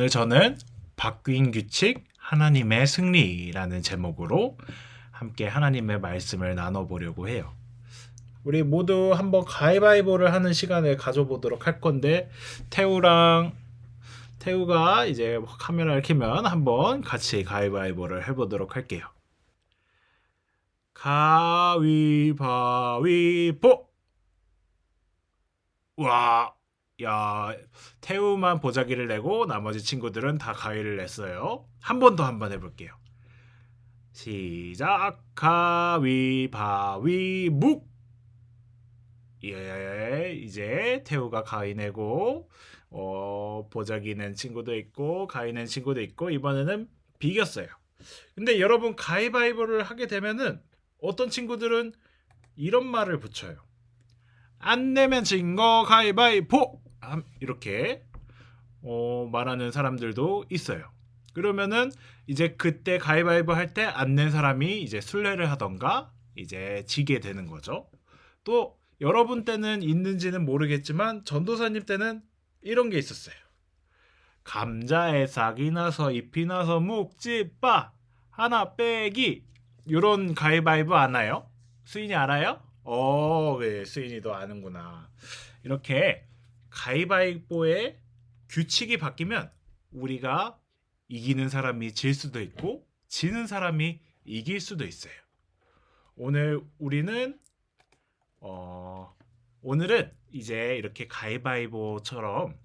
오늘 저는 바뀐 규칙 하나님의 승리라는 제목으로 함께 하나님의 말씀을 나눠보려고 해요. 우리 모두 한번 가위바위보를 하는 시간을 가져보도록 할 건데 태우랑 태우가 이제 카메라를 켜면 한번 같이 가위바위보를 해보도록 할게요. 가위바위보. 와, 야, 태우만 보자기를 내고 나머지 친구들은 다 가위를 냈어요. 한 번 더 한 번 해볼게요. 시작 가위 바위 묵. 예, 이제 태우가 가위 내고 어, 보자기 낸 친구도 있고 가위 낸 친구도 있고 이번에는 비겼어요. 근데 여러분 가위바위보를 하게 되면은 어떤 친구들은 이런 말을 붙여요. 안 내면 진 거 가위바위보 암, 이렇게 어, 말하는 사람들도 있어요. 그러면은 이제 그때 가위바위보 할 때 안 낸 사람이 이제 술래를 하던가 이제 지게 되는 거죠. 또 여러분 때는 있는지는 모르겠지만 전도사님 때는 이런 게 있었어요. 감자에 싹이 나서 잎이 나서 묵지 빠 하나 빼기 요런 가위바위보 아나요? 수인이 알아요? 어, 네, 수인이도 아는구나. 이렇게 가위바위보의 규칙이 바뀌면 우리가 이기는 사람이 질 수도 있고 지는 사람이 이길 수도 있어요. 오늘 우리는 어 오늘은 이제 이렇게 가위바위보처럼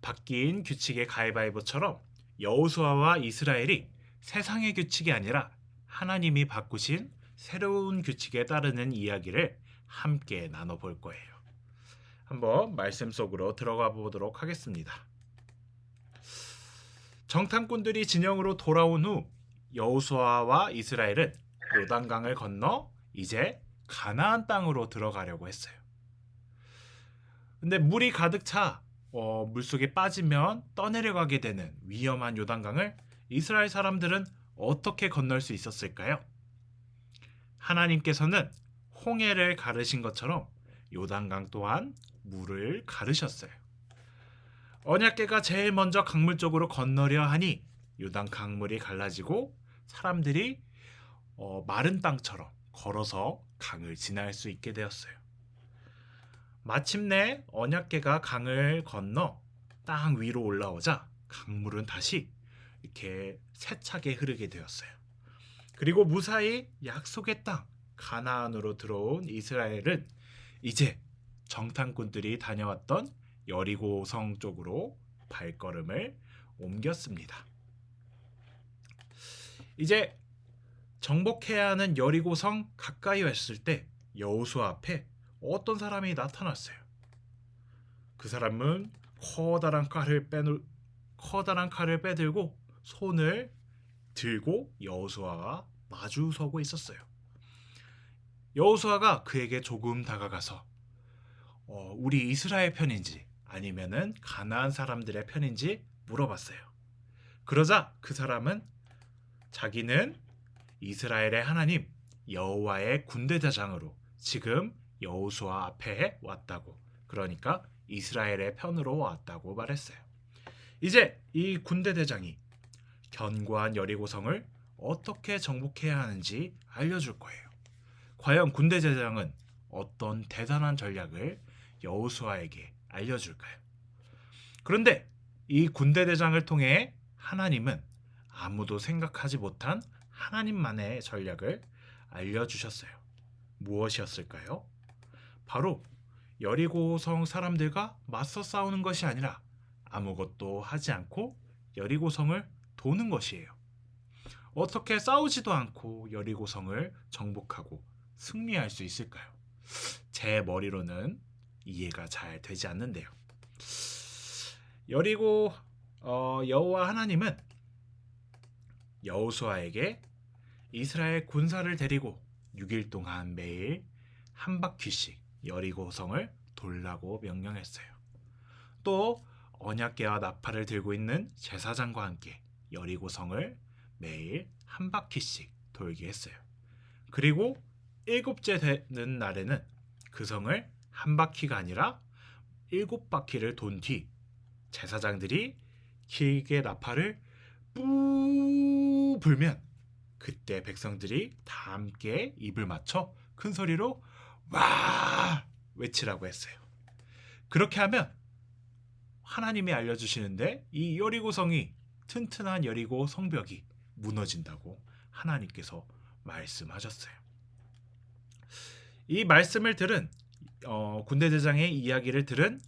바뀐 규칙의 가위바위보처럼 여호수아와 이스라엘이 세상의 규칙이 아니라 하나님이 바꾸신 새로운 규칙에 따르는 이야기를 함께 나눠 볼 거예요. 한번 말씀 속으로 들어가 보도록 하겠습니다. 정탐꾼들이 진영으로 돌아온 후 여호수아와 이스라엘은 요단강을 건너 이제 가나안 땅으로 들어가려고 했어요. 근데 물이 가득 차 어, 물속에 빠지면 떠내려가게 되는 위험한 요단강을 이스라엘 사람들은 어떻게 건널 수 있었을까요? 하나님께서는 홍해를 가르신 것처럼 요단강 또한 물을 가르셨어요. 언약계가 제일 먼저 강물 쪽으로 건너려 하니 요단 강물이 갈라지고 사람들이 어, 마른 땅처럼 걸어서 강을 지날 수 있게 되었어요. 마침내 언약계가 강을 건너 땅 위로 올라오자 강물은 다시 이렇게 세차게 흐르게 되었어요. 그리고 무사히 약속의 땅 가나안으로 들어온 이스라엘은 이제 정탐꾼들이 다녀왔던 여리고 성 쪽으로 발걸음을 옮겼습니다. 이제 정복해야 하는 여리고 성 가까이 왔을 때 여호수 앞에 어떤 사람이 나타났어요. 그 사람은 커다란 칼을 빼놓 커다란 칼을 빼들고 손을 들고 여호수아가 마주 서고 있었어요. 여호수아가 그에게 조금 다가가서 어, 우리 이스라엘 편인지 아니면은 가나안 사람들의 편인지 물어봤어요. 그러자 그 사람은 자기는 이스라엘의 하나님 여호와의 군대대장으로 지금 여호수아 앞에 왔다고 그러니까 이스라엘의 편으로 왔다고 말했어요. 이제 이 군대 대장이 견고한 여리고성을 어떻게 정복해야 하는지 알려줄 거예요. 과연 군대 대장은 어떤 대단한 전략을 여호수아에게 알려줄까요? 그런데 이 군대 대장을 통해 하나님은 아무도 생각하지 못한 하나님만의 전략을 알려주셨어요. 무엇이었을까요? 바로 여리고성 사람들과 맞서 싸우는 것이 아니라 아무것도 하지 않고 여리고성을 도는 것이에요. 어떻게 싸우지도 않고 여리고성을 정복하고 승리할 수 있을까요? 제 머리로는 이해가 잘 되지 않는데요. 여리고 어, 여호와 하나님은 여호수아에게 이스라엘 군사를 데리고 6일 동안 매일 한 바퀴씩 여리고성을 돌라고 명령했어요. 또 언약궤와 나팔을 들고 있는 제사장과 함께 여리고성을 매일 한 바퀴씩 돌게 했어요. 그리고 일곱째 되는 날에는 그 성을 한 바퀴가 아니라 일곱 바퀴를 돈 뒤 제사장들이 길게 나팔을 뿌 불면 그때 백성들이 다 함께 입을 맞춰 큰 소리로 와 외치라고 했어요. 그렇게 하면 하나님이 알려주시는데 이 여리고성이 튼튼한 여리고 성벽이 무너진다고 하나님께서 말씀하셨어요. 이 말씀을 들은 어, 군대 대장의 이야기를 들은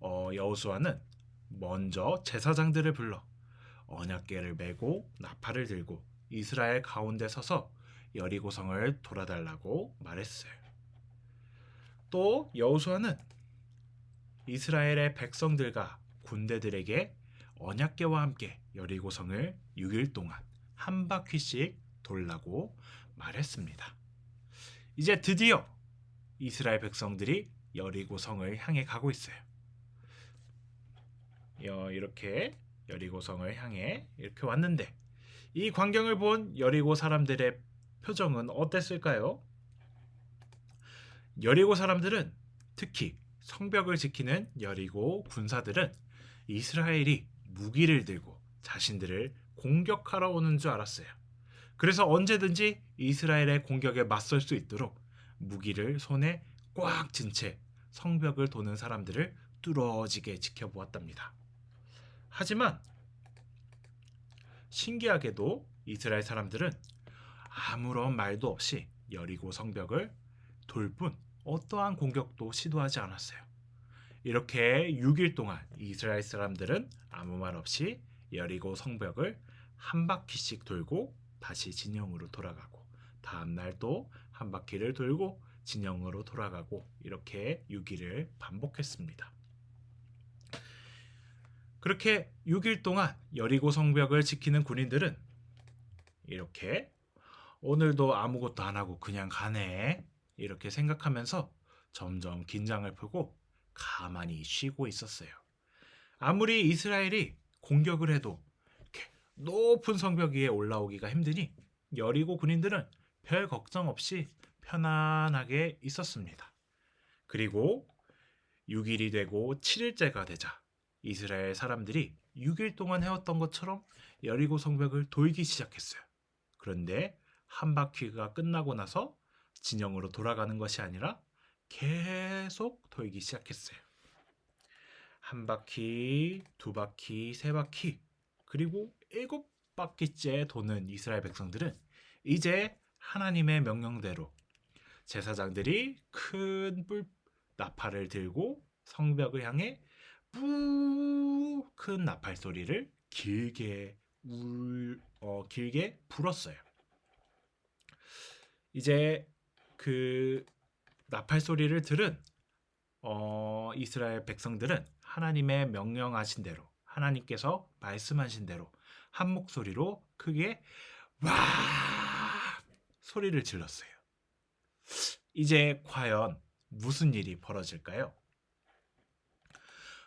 어, 여호수아는 먼저 제사장들을 불러 언약궤를 메고 나팔을 들고 이스라엘 가운데 서서 여리고성을 돌아달라고 말했어요. 또 여호수아는 이스라엘의 백성들과 군대들에게 언약궤와 함께 여리고성을 6일 동안 한 바퀴씩 돌라고 말했습니다. 이제 드디어 이스라엘 백성들이 여리고 성을 향해 가고 있어요. 어, 이렇게 여리고 성을 향해 이렇게 왔는데 이 광경을 본 여리고 사람들의 표정은 어땠을까요? 여리고 사람들은 특히 성벽을 지키는 여리고 군사들은 이스라엘이 무기를 들고 자신들을 공격하러 오는 줄 알았어요. 그래서 언제든지 이스라엘의 공격에 맞설 수 있도록 무기를 손에 꽉 쥔 채 성벽을 도는 사람들을 뚫어지게 지켜보았답니다. 하지만 신기하게도 이스라엘 사람들은 아무런 말도 없이 여리고 성벽을 돌뿐 어떠한 공격도 시도하지 않았어요. 이렇게 6일 동안 이스라엘 사람들은 아무 말 없이 여리고 성벽을 한 바퀴씩 돌고 다시 진영으로 돌아가고 다음 날 또 한 바퀴를 돌고 진영으로 돌아가고 이렇게 6일을 반복했습니다. 그렇게 6일 동안 여리고 성벽을 지키는 군인들은 이렇게 오늘도 아무것도 안 하고 그냥 가네 이렇게 생각하면서 점점 긴장을 풀고 가만히 쉬고 있었어요. 아무리 이스라엘이 공격을 해도 높은 성벽 위에 올라오기가 힘드니 여리고 군인들은 별 걱정 없이 편안하게 있었습니다. 그리고 6일이 되고 7일째가 되자 이스라엘 사람들이 6일 동안 해왔던 것처럼 여리고 성벽을 돌기 시작했어요. 그런데 한 바퀴가 끝나고 나서 진영으로 돌아가는 것이 아니라 계속 돌기 시작했어요. 한 바퀴, 두 바퀴, 세 바퀴, 그리고 일곱 바퀴째 도는 이스라엘 백성들은 이제 하나님의 명령대로 제사장들이 큰 뿔 나팔을 들고 성벽을 향해 뿌큰 나팔 소리를 길게 울, 어, 길게 불었어요. 이제 그 나팔 소리를 들은 어, 이스라엘 백성들은 하나님의 명령하신 대로 하나님께서 말씀하신 대로 한 목소리로 크게 와 소리를 질렀어요. 이제 과연 무슨 일이 벌어질까요?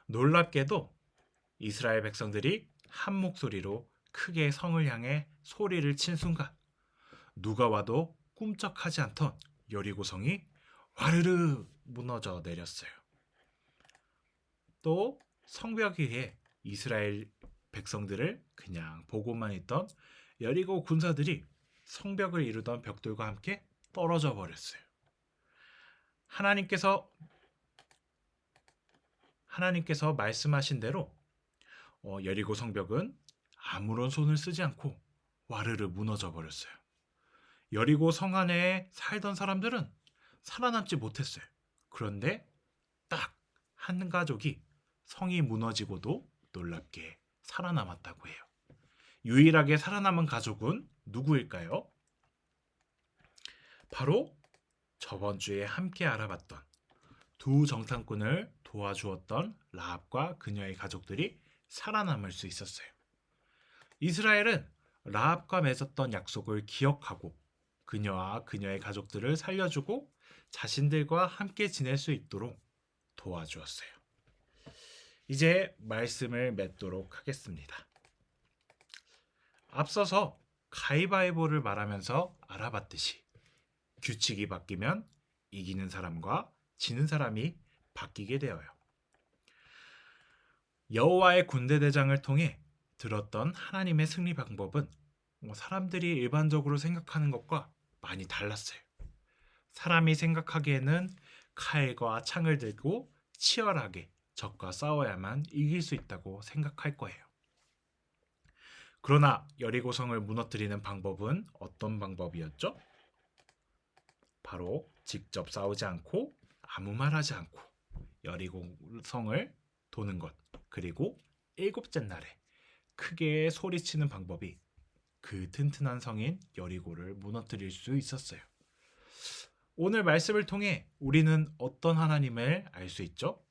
놀랍게도 이스라엘 백성들이 한 목소리로 크게 성을 향해 소리를 친 순간 누가 와도 꿈쩍하지 않던 여리고 성이 와르르 무너져 내렸어요. 또 성벽 위에 이스라엘 백성들을 그냥 보고만 있던 여리고 군사들이 성벽을 이루던 벽돌과 함께 떨어져 버렸어요. 하나님께서 하나님께서 말씀하신 대로 어, 여리고 성벽은 아무런 손을 쓰지 않고 와르르 무너져 버렸어요. 여리고 성 안에 살던 사람들은 살아남지 못했어요. 그런데 딱 한 가족이 성이 무너지고도 놀랍게 살아남았다고 해요. 유일하게 살아남은 가족은 누구일까요? 바로 저번 주에 함께 알아봤던 두 정탐꾼을 도와주었던 라합과 그녀의 가족들이 살아남을 수 있었어요. 이스라엘은 라합과 맺었던 약속을 기억하고 그녀와 그녀의 가족들을 살려주고 자신들과 함께 지낼 수 있도록 도와주었어요. 이제 말씀을 맺도록 하겠습니다. 앞서서 가위바위보를 말하면서 알아봤듯이 규칙이 바뀌면 이기는 사람과 지는 사람이 바뀌게 되어요. 여호와의 군대 대장을 통해 들었던 하나님의 승리 방법은 뭐 사람들이 일반적으로 생각하는 것과 많이 달랐어요. 사람이 생각하기에는 칼과 창을 들고 치열하게 적과 싸워야만 이길 수 있다고 생각할 거예요. 그러나 여리고성을 무너뜨리는 방법은 어떤 방법이었죠? 바로 직접 싸우지 않고 아무 말 하지 않고 여리고성을 도는 것 그리고 일곱째 날에 크게 소리치는 방법이 그 튼튼한 성인 여리고를 무너뜨릴 수 있었어요. 오늘 말씀을 통해 우리는 어떤 하나님을 알 수 있죠?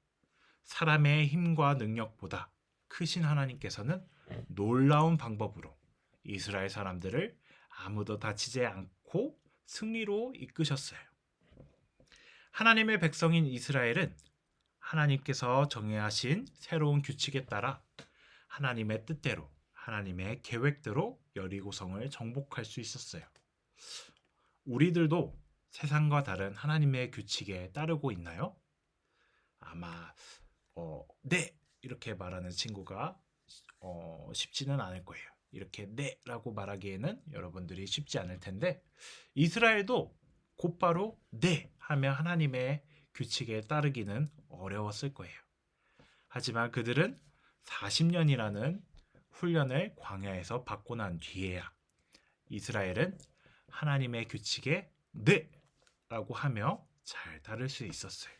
사람의 힘과 능력보다 크신 하나님께서는 놀라운 방법으로 이스라엘 사람들을 아무도 다치지 않고 승리로 이끄셨어요. 하나님의 백성인 이스라엘은 하나님께서 정해하신 새로운 규칙에 따라 하나님의 뜻대로 하나님의 계획대로 여리고성을 정복할 수 있었어요. 우리들도 세상과 다른 하나님의 규칙에 따르고 있나요? 아마 어, 네 이렇게 말하는 친구가 어, 쉽지는 않을 거예요. 이렇게 네라고 말하기에는 여러분들이 쉽지 않을 텐데 이스라엘도 곧바로 네 하며 하나님의 규칙에 따르기는 어려웠을 거예요. 하지만 그들은 40년이라는 훈련을 광야에서 받고 난 뒤에야 이스라엘은 하나님의 규칙에 네 라고 하며 잘 따를 수 있었어요.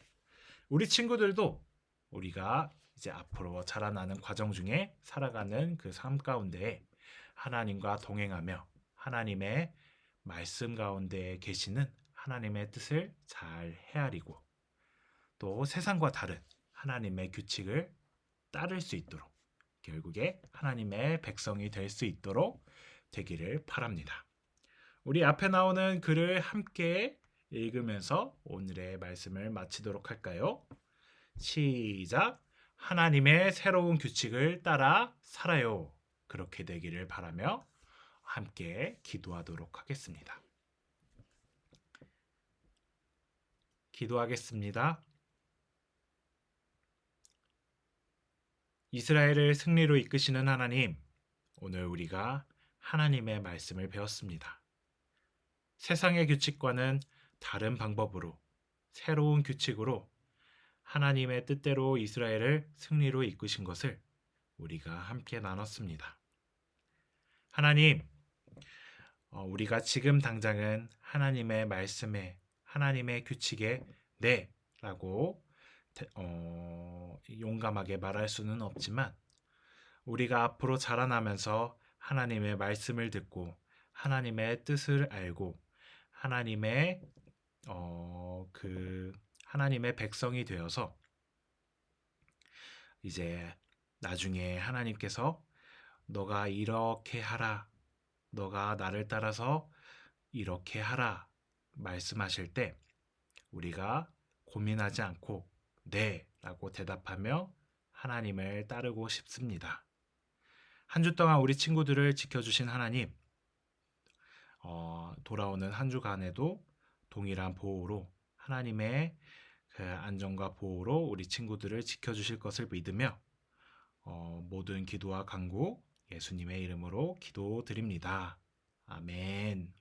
우리 친구들도 우리가 이제 앞으로 자라나는 과정 중에 살아가는 그 삶 가운데 하나님과 동행하며 하나님의 말씀 가운데 계시는 하나님의 뜻을 잘 헤아리고 또 세상과 다른 하나님의 규칙을 따를 수 있도록 결국에 하나님의 백성이 될 수 있도록 되기를 바랍니다. 우리 앞에 나오는 글을 함께 읽으면서 오늘의 말씀을 마치도록 할까요? 시작. 하나님의 새로운 규칙을 따라 살아요. 그렇게 되기를 바라며 함께 기도하도록 하겠습니다. 기도하겠습니다. 이스라엘을 승리로 이끄시는 하나님, 오늘 우리가 하나님의 말씀을 배웠습니다. 세상의 규칙과는 다른 방법으로 새로운 규칙으로 하나님의 뜻대로 이스라엘을 승리로 이끄신 것을 우리가 함께 나눴습니다. 하나님, 어, 우리가 지금 당장은 하나님의 말씀에 하나님의 규칙에 네 라고 어, 용감하게 말할 수는 없지만 우리가 앞으로 자라나면서 하나님의 말씀을 듣고 하나님의 뜻을 알고 하나님의 어, 그 하나님의 백성이 되어서 이제 나중에 하나님께서 너가 이렇게 하라. 너가 나를 따라서 이렇게 하라. 말씀하실 때 우리가 고민하지 않고 네 라고 대답하며 하나님을 따르고 싶습니다. 한 주 동안 우리 친구들을 지켜주신 하나님, 어, 돌아오는 한 주간에도 동일한 보호로 하나님의 그 안전과 보호로 우리 친구들을 지켜주실 것을 믿으며 어, 모든 기도와 간구 예수님의 이름으로 기도드립니다. 아멘.